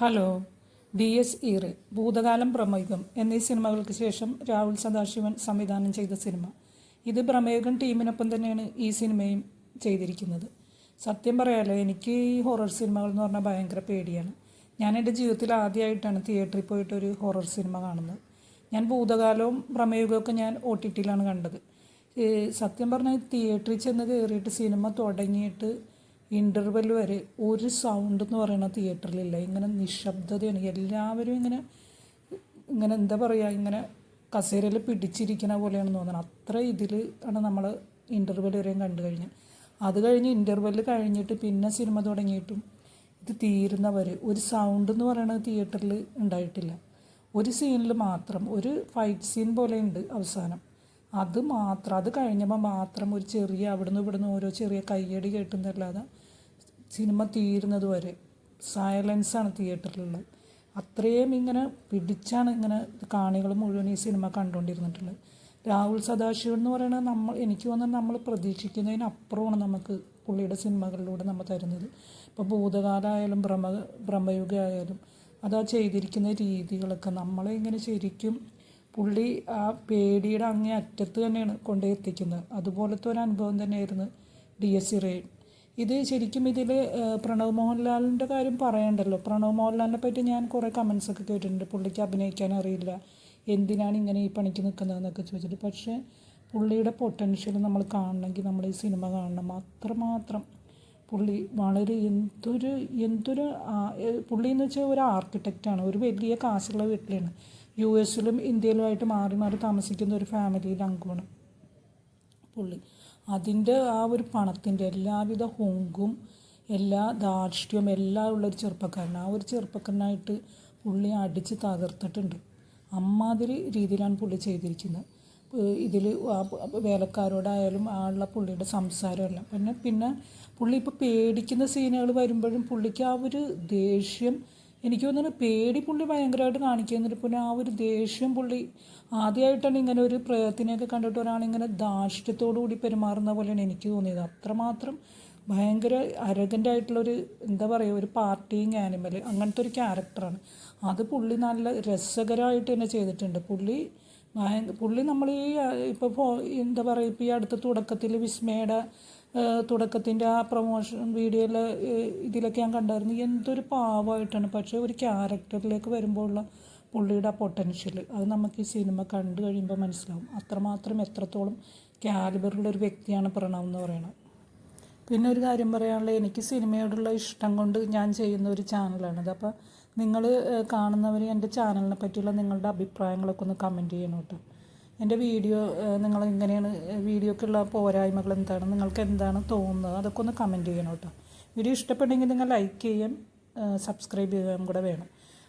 Hello D S ഈറെ ഭൂതകാലം പ്രമേഹം എന്നീ സിനിമകൾക്ക് ശേഷം രാഹുൽ സദാശിവൻ സംവിധാനം ചെയ്ത സിനിമ. ഇത് പ്രമേഹം ടീമിനൊപ്പം തന്നെയാണ് ഈ സിനിമയും ചെയ്തിരിക്കുന്നത്. സത്യം പറയാലോ എനിക്ക് ഈ ഹൊറർ സിനിമകൾ എന്ന് പറഞ്ഞാൽ ഭയങ്കര പേടിയാണ്. ഞാൻ എന്റെ ജീവിതത്തിൽ ആദ്യമായിട്ടാണ് തിയേറ്ററിൽ പോയിട്ട് ഒരു ഹൊറർ സിനിമ കാണുന്നത്. ഞാൻ ഭൂതകാലവും പ്രമേഹമൊക്കെ ഞാൻ ഒ ടി ടിയിലാണ് കണ്ടത്. സത്യം പറഞ്ഞാൽ തിയേറ്ററിൽ ചെന്ന് കയറിയിട്ട് സിനിമ തുടങ്ങിയിട്ട് ഇന്റർവെൽ വരെ ഒരു സൗണ്ട് എന്ന് പറയുന്ന തിയേറ്ററിലില്ല ഇങ്ങനെ നിശബ്ദതയാണ്. എല്ലാവരും ഇങ്ങനെ ഇങ്ങനെ എന്താ പറയുക ഇങ്ങനെ കസേരയിൽ പിടിച്ചിരിക്കുന്ന പോലെയാണ് തോന്നുന്നത് അത്ര ഇതിൽ ആണ് നമ്മൾ ഇന്റർവെൽ വരെയും കണ്ടു കഴിഞ്ഞ് അത് കഴിഞ്ഞ് ഇന്റർവെൽ കഴിഞ്ഞിട്ട് പിന്നെ സിനിമ തുടങ്ങിയിട്ടും ഇത് തീരുന്നവരെ ഒരു സൗണ്ട് എന്ന് പറയുന്നത് തിയേറ്ററിൽ ഉണ്ടായിട്ടില്ല. ഒരു സീനിൽ മാത്രം ഒരു ഫൈറ്റ് സീൻ പോലെ ഉണ്ട് അവസാനം. അത് മാത്രം അത് കഴിഞ്ഞപ്പോൾ മാത്രം ഒരു ചെറിയ അവിടുന്ന് ഇവിടുന്ന് ഓരോ ചെറിയ കയ്യടി കേട്ടുന്നല്ലാതെ സിനിമ തീരുന്നത് വരെ സൈലൻസാണ് തിയേറ്ററിലുള്ളത്. അത്രയും ഇങ്ങനെ പിടിച്ചാണ് ഇങ്ങനെ കാണികൾ മുഴുവൻ ഈ സിനിമ കണ്ടുകൊണ്ടിരുന്നിട്ടുള്ളത്. രാഹുൽ സദാശിവൻ എന്ന് പറയുന്നത് നമ്മൾ എനിക്ക് തോന്നുന്നത് നമ്മൾ പ്രതീക്ഷിക്കുന്നതിനപ്പുറമാണ് നമുക്ക് പുള്ളിയുടെ സിനിമകളിലൂടെ നമ്മൾ തരുന്നത്. ഇപ്പോൾ ഭൂതകാലമായാലും ബ്രഹ്മ ഭ്രമയുഗ ആയാലും അതാ ചെയ്തിരിക്കുന്ന രീതികളൊക്കെ നമ്മളെ ഇങ്ങനെ ശരിക്കും പുള്ളി ആ പേടിയുടെ അങ്ങേ അറ്റത്ത് തന്നെയാണ് കൊണ്ടേ എത്തിക്കുന്നത്. അതുപോലത്തെ ഒരു അനുഭവം തന്നെയായിരുന്നു ഡി എസ് ഇറയും ഇത് ശരിക്കും ഇതിൽ പ്രണവ് മോഹൻലാലിന്റെ കാര്യം പറയണ്ടല്ലോ. പ്രണവ് മോഹൻലാലിനെ പറ്റി ഞാൻ കുറേ കമൻസൊക്കെ കേട്ടിട്ടുണ്ട്. പുള്ളിക്ക് അഭിനയിക്കാൻ അറിയില്ല. എന്തിനാണ് ഇങ്ങനെ ഈ പണിക്ക് നിൽക്കുന്നതെന്നൊക്കെ ചോദിച്ചിട്ട്. പക്ഷേ പുള്ളിയുടെ പൊട്ടൻഷ്യൽ നമ്മൾ കാണണമെങ്കിൽ നമ്മൾ ഈ സിനിമ കാണണം. അത്രമാത്രം പുള്ളി വളരെ എന്തൊരു എന്തൊരു പുള്ളി എന്ന് വെച്ചാൽ ഒരു ആർക്കിടെക്റ്റാണ് ഒരു വലിയ കാശുള്ള വീട്ടിലാണ്. യു എസിലും ഇന്ത്യയിലുമായിട്ട് മാറി മാറി താമസിക്കുന്ന ഒരു ഫാമിലിയിൽ അംഗമാണ് പുള്ളി. അതിന്റെ ആ ഒരു പണത്തിന്റെ എല്ലാവിധ ഹുങ്കും എല്ലാ ധാർഷ്ട്യവും എല്ലാം ഉള്ളൊരു ചെറുപ്പക്കാരൻ ആ ഒരു ചെറുപ്പക്കാരനായിട്ട് പുള്ളി അടിച്ച് തകർത്തിട്ടുണ്ട്. അമ്മാതിരി രീതിയിലാണ് പുള്ളി ചെയ്തിരിക്കുന്നത്. ഇതിൽ വേലക്കാരോടായാലും ആളുള്ള പുള്ളിയുടെ സംസാരമെല്ലാം. പിന്നെ പിന്നെ പുള്ളി ഇപ്പോൾ പേടിക്കുന്ന സീനുകൾ വരുമ്പോഴും പുള്ളിക്ക് ആ ഒരു ദേഷ്യം എനിക്ക് തോന്നുന്നു പേടി പുള്ളി ഭയങ്കരമായിട്ട് കാണിക്കുന്നുണ്ട്. പിന്നെ ആ ഒരു ദേഷ്യം പുള്ളി ആദ്യമായിട്ടാണ് ഇങ്ങനെ ഒരു പ്രേതത്തിനെയൊക്കെ കണ്ടിട്ട് ഒരാളിങ്ങനെ ധാർഷ്ട്യത്തോടു കൂടി പെരുമാറുന്ന പോലെയാണ് എനിക്ക് തോന്നിയത്. അത്രമാത്രം ഭയങ്കര അരഗന്റ് ആയിട്ടുള്ളൊരു എന്താ പറയുക ഒരു പാർട്ടിങ് ആനിമൽ അങ്ങനത്തെ ഒരു ക്യാരക്ടറാണ് അത് പുള്ളി നല്ല രസകരമായിട്ട് തന്നെ ചെയ്തിട്ടുണ്ട്. പുള്ളി പുള്ളി നമ്മൾ ഈ ഇപ്പോൾ ഫോ എന്താ പറയുക ഇപ്പോൾ ഈ അടുത്ത തുടക്കത്തിൽ വിസ്മയുടെ തുടക്കത്തിന്റെ ആ പ്രൊമോഷൻ വീഡിയോയിൽ ഇതിലൊക്കെ ഞാൻ കണ്ടായിരുന്നു. എന്തൊരു പാവമായിട്ടാണ്. പക്ഷേ ഒരു ക്യാരക്ടറിലേക്ക് വരുമ്പോഴുള്ള പുള്ളിയുടെ ആ പൊട്ടൻഷ്യൽ അത് നമുക്ക് ഈ സിനിമ കണ്ടു കഴിയുമ്പോൾ മനസ്സിലാവും. അത്രമാത്രം എത്രത്തോളം കാലിബറുള്ള ഒരു വ്യക്തിയാണ് പ്രണവ് എന്ന് പറയുന്നത് പിന്നെ ഒരു കാര്യം പറയാനുള്ളത്. എനിക്ക് സിനിമയോടുള്ള ഇഷ്ടം കൊണ്ട് ഞാൻ ചെയ്യുന്ന ഒരു ചാനലാണിത് അപ്പോൾ നിങ്ങൾ കാണുന്നവർ എന്റെ ചാനലിനെ പറ്റിയുള്ള നിങ്ങളുടെ അഭിപ്രായങ്ങളൊക്കെ ഒന്ന് കമന്റ് ചെയ്യണം കേട്ടോ എന്റെ വീഡിയോ നിങ്ങൾ എങ്ങനെയാണ് വീഡിയോക്കുള്ള പോരായ്മകൾ എന്താണ് നിങ്ങൾക്ക് എന്താണ് തോന്നുന്നത് അതൊക്കെ ഒന്ന് കമന്റ് ചെയ്യണം കേട്ടോ വീഡിയോ ഇഷ്ടപ്പെട്ടെങ്കിൽ നിങ്ങൾ ലൈക്ക് ചെയ്യാൻ സബ്സ്ക്രൈബ് ചെയ്യാൻ കൂടെ വേണം.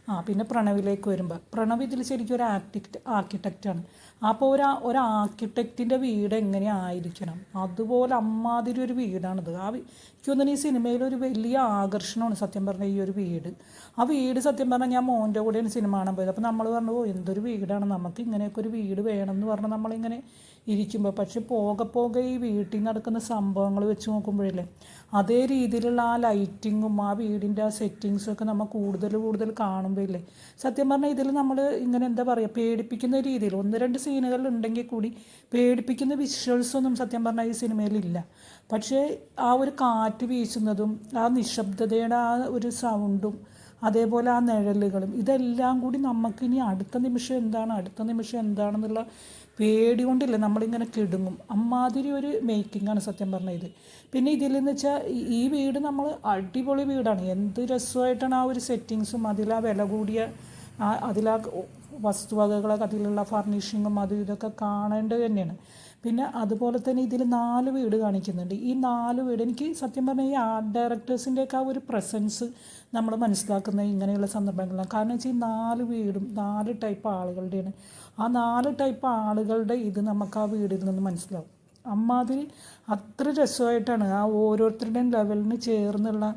ആ പിന്നെ പ്രണവിലേക്ക് വരുമ്പോൾ പ്രണവ് ഇതിൽ ശരിക്കും ഒരു ആർക്കിടെക്റ്റ് ആർക്കിടെക്റ്റാണ് അപ്പോൾ ഒരു ഒരു ആർക്കിടെക്റ്റിന്റെ വീട് എങ്ങനെ ആയിരിക്കണം? അതുപോലെ അമ്മാതിരി ഒരു വീടാണിത്. ആ വീ- എനിക്ക് തോന്നുന്നു ഈ സിനിമയിൽ ഒരു വലിയ ആകർഷണമാണ് സത്യം പറഞ്ഞാൽ ഈ ഒരു വീട്. ആ വീട് സത്യം പറഞ്ഞാൽ ഞാൻ മോന്റെ കൂടെയാണ് സിനിമ കാണാൻ പോയത്. അപ്പോൾ നമ്മൾ പറഞ്ഞു ഓ എന്തൊരു വീടാണ്? നമുക്ക് ഇങ്ങനെയൊക്കെ ഒരു വീട് വേണം എന്ന് പറഞ്ഞ് നമ്മളിങ്ങനെ ഇരിക്കുമ്പോൾ പക്ഷെ പോകെ പോകെ ഈ വീട്ടിൽ നടക്കുന്ന സംഭവങ്ങൾ വെച്ച് നോക്കുമ്പോഴല്ലേ അതേ രീതിയിലുള്ള ആ ലൈറ്റിങ്ങും ആ വീടിന്റെ ആ സെറ്റിങ്സും ഒക്കെ നമ്മൾ കൂടുതൽ കൂടുതൽ കാണുമ്പോൾ ഇല്ലേ സത്യം പറഞ്ഞാൽ ഇതിൽ നമ്മൾ ഇങ്ങനെ എന്താ പറയുക പേടിപ്പിക്കുന്ന രീതിയിൽ ഒന്ന് രണ്ട് സീനുകൾ ഉണ്ടെങ്കിൽ കൂടി പേടിപ്പിക്കുന്ന വിഷ്വൽസൊന്നും സത്യം പറഞ്ഞാൽ ഈ സിനിമയിലില്ല പക്ഷേ ആ ഒരു കാറ്റ് വീശുന്നതും ആ നിശബ്ദതയുടെ ആ ഒരു സൗണ്ടും അതേപോലെ ആ നിഴലുകളും ഇതെല്ലാം കൂടി നമുക്കിനി അടുത്ത നിമിഷം എന്താണ് അടുത്ത നിമിഷം എന്താണെന്നുള്ള പേടി കൊണ്ടില്ല നമ്മളിങ്ങനെ കിടുങ്ങും. അമ്മാതിരി ഒരു മേക്കിംഗ് ആണ് സത്യം പറഞ്ഞ ഇത് പിന്നെ ഇതിലെന്ന് വെച്ചാൽ ഈ- വീട് നമ്മൾ അടിപൊളി വീടാണ്. എന്ത് രസമായിട്ടാണ് ആ ഒരു സെറ്റിങ്സും അതിലാ വില കൂടിയ അതിലാ വസ്തുവകകളൊക്കെ അതിലുള്ള ഫർണിഷിങ്ങും അതും ഇതൊക്കെ കാണേണ്ടത് തന്നെയാണ്. പിന്നെ അതുപോലെ തന്നെ ഇതിൽ നാല് വീട് കാണിക്കുന്നുണ്ട്. ഈ നാല് വീട് എനിക്ക് സത്യം പറഞ്ഞാൽ ഈ ആർട്ട് ഡയറക്ടേഴ്സിന്റെയൊക്കെ ആ ഒരു പ്രസൻസ് നമ്മൾ മനസ്സിലാക്കുന്ന ഇങ്ങനെയുള്ള സന്ദർഭങ്ങളിലാണ് കാരണം വെച്ചാൽ ഈ നാല് വീടും നാല് ടൈപ്പ് ആളുകളുടെയാണ്. ആ നാല് ടൈപ്പ് ആളുകളുടെ ഇത് നമുക്ക് ആ വീടിൽ നിന്ന് മനസ്സിലാവും. അമ്മാതിരി അത്ര രസമായിട്ടാണ് ആ ഓരോരുത്തരുടെയും ലെവലിന് ചേർന്നുള്ള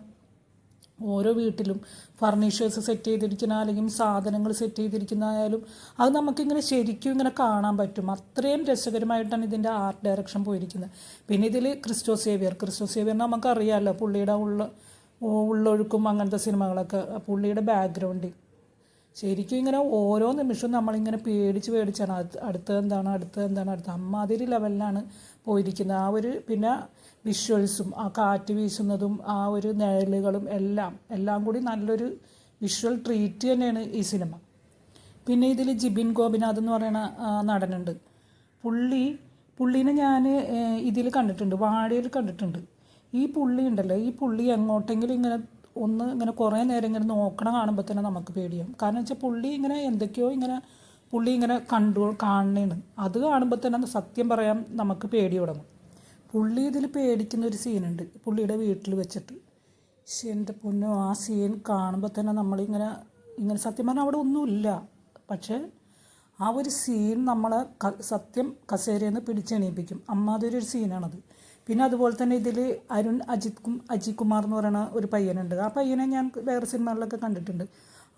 ഓരോ വീട്ടിലും ഫർണിച്ചേഴ്സ് സെറ്റ് ചെയ്തിരിക്കുന്ന അല്ലെങ്കിൽ സാധനങ്ങൾ സെറ്റ് ചെയ്തിരിക്കുന്നതായാലും അത് നമുക്കിങ്ങനെ ശരിക്കും ഇങ്ങനെ കാണാൻ പറ്റും. അത്രയും രസകരമായിട്ടാണ് ഇതിന്റെ ആർട്ട് ഡയറക്ഷൻ പോയിരിക്കുന്നത്. പിന്നെ ഇതിൽ ക്രിസ്റ്റോ സേവിയർ. ക്രിസ്റ്റോ സേവിയർ നമുക്കറിയാമല്ലോ പുള്ളിയുടെ ഉള്ള ഉള്ളൊഴുക്കും അങ്ങനത്തെ സിനിമകളൊക്കെ. പുള്ളിയുടെ ബാക്ക്ഗ്രൗണ്ട് ശരിക്കും ഇങ്ങനെ ഓരോ നിമിഷവും നമ്മളിങ്ങനെ പേടിച്ച് പേടിച്ചാണ്. അടുത്ത അടുത്തത് എന്താണ്? അടുത്തത് എന്താണ്? അടുത്ത അമ്മാതിരി ലെവലിലാണ് പോയിരിക്കുന്നത്. ആ ഒരു പിന്നെ വിഷ്വൽസും ആ കാറ്റ് വീശുന്നതും ആ ഒരു നിഴലുകളും എല്ലാം എല്ലാം കൂടി നല്ലൊരു വിഷ്വൽ ട്രീറ്റ് തന്നെയാണ് ഈ സിനിമ. പിന്നെ ഇതിൽ ജിബിൻ ഗോപിനാഥ് എന്ന് പറയുന്ന നടനുണ്ട്. പുള്ളി പുള്ളീനെ ഞാൻ ഇതിൽ കണ്ടിട്ടുണ്ട് വാഴയിൽ കണ്ടിട്ടുണ്ട്. ഈ പുള്ളി ഉണ്ടല്ലോ ഈ പുള്ളി എങ്ങോട്ടെങ്കിലും ഇങ്ങനെ ഒന്ന് ഇങ്ങനെ കുറേ നേരം ഇങ്ങനെ നോക്കണ കാണുമ്പോൾ തന്നെ നമുക്ക് പേടിയാവും. കാരണം വെച്ചാൽ പുള്ളി ഇങ്ങനെ എന്തൊക്കെയോ ഇങ്ങനെ പുള്ളി ഇങ്ങനെ കണ്ടു കാണണേണ് അത് കാണുമ്പോൾ തന്നെ സത്യം പറയാം നമുക്ക് പേടി തുടങ്ങും. പുള്ളി ഇതിൽ പേടിക്കുന്ന ഒരു സീനുണ്ട്. പുള്ളിയുടെ വീട്ടിൽ വെച്ചിട്ട്. പക്ഷെ എന്റെ പൊന്നു ആ സീൻ കാണുമ്പോൾ തന്നെ നമ്മളിങ്ങനെ ഇങ്ങനെ സത്യം പറഞ്ഞാൽ അവിടെ ഒന്നുമില്ല. പക്ഷേ ആ ഒരു സീൻ നമ്മളെ സത്യം കസേരയിൽ നിന്ന് പിടിച്ചെണീപ്പിക്കും. അമ്മാതിരി ഒരു സീനാണത്. പിന്നെ അതുപോലെ തന്നെ ഇതിൽ അരുൺ അജിത് അജിത് കുമാർ എന്ന് പറയുന്ന ഒരു പയ്യനുണ്ട്. ആ പയ്യനെ ഞാൻ വേറെ സിനിമകളിലൊക്കെ കണ്ടിട്ടുണ്ട്.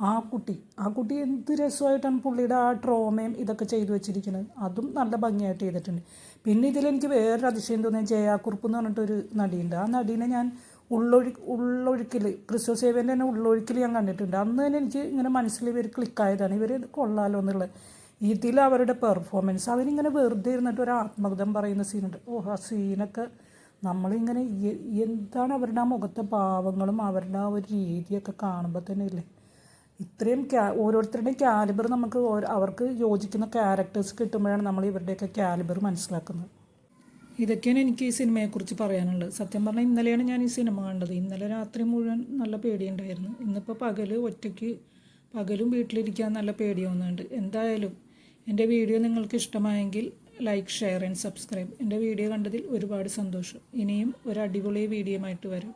ആ കുട്ടി ആ കുട്ടി എന്ത് രസമായിട്ടാണ് പുള്ളിയുടെ ആ ട്രോമയും ഇതൊക്കെ ചെയ്തു വെച്ചിരിക്കുന്നത്. അതും നല്ല ഭംഗിയായിട്ട് ചെയ്തിട്ടുണ്ട്. പിന്നെ ഇതിലെനിക്ക് വേറൊരു അതിശയം തോന്നിയ ജയാക്കുറുപ്പ് എന്ന് പറഞ്ഞിട്ടൊരു നടിയുണ്ട്. ആ നടീനെ ഞാൻ ഉള്ളൊഴി ഉള്ളൊഴുക്കിൽ ക്രിസ്തു സേവേന്റെ തന്നെ ഉള്ളൊഴുക്കിൽ ഞാൻ കണ്ടിട്ടുണ്ട്. അന്ന് തന്നെ എനിക്ക് ഇങ്ങനെ മനസ്സിൽ ഇവർ ക്ലിക്കായതാണ് ഇവർ കൊള്ളാലോ എന്നുള്ളത്. ഇതിൽ അവരുടെ പെർഫോമൻസ് അവരിങ്ങനെ വെറുതെ ഇരുന്നിട്ട് ഒരു ആത്മകഥം പറയുന്ന സീനുണ്ട് ഓ ആ സീനൊക്കെ നമ്മളിങ്ങനെ എന്താണ് അവരുടെ ആ മുഖത്തെ ഭാവങ്ങളും അവരുടെ ആ ഒരു രീതിയൊക്കെ കാണുമ്പോൾ തന്നെ ഇല്ലേ? ഇത്രയും ക്യാ ഓരോരുത്തരുടെയും കാലിബർ നമുക്ക് അവർക്ക് യോജിക്കുന്ന ക്യാരക്ടേഴ്സ് കിട്ടുമ്പോഴാണ് നമ്മൾ ഇവരുടെയൊക്കെ കാലിബർ മനസ്സിലാക്കുന്നത്. ഇതൊക്കെയാണ് എനിക്ക് ഈ സിനിമയെക്കുറിച്ച് പറയാനുള്ളത്. സത്യം പറഞ്ഞാൽ ഇന്നലെയാണ് ഞാൻ ഈ സിനിമ കണ്ടത്. ഇന്നലെ രാത്രി മുഴുവൻ നല്ല പേടിയുണ്ടായിരുന്നു. ഇന്നിപ്പോൾ പകൽ ഒറ്റയ്ക്ക് പകലും വീട്ടിലിരിക്കാൻ നല്ല പേടി തോന്നുന്നുണ്ട് എന്തായാലും എന്റെ വീഡിയോ നിങ്ങൾക്ക് ഇഷ്ടമായെങ്കിൽ ലൈക്ക് ഷെയർ ആൻഡ് സബ്സ്ക്രൈബ് എന്റെ വീഡിയോ കണ്ടതിൽ ഒരുപാട് സന്തോഷം. ഇനിയും ഒരു അടിപൊളി വീഡിയോ ആയിട്ട് വരും.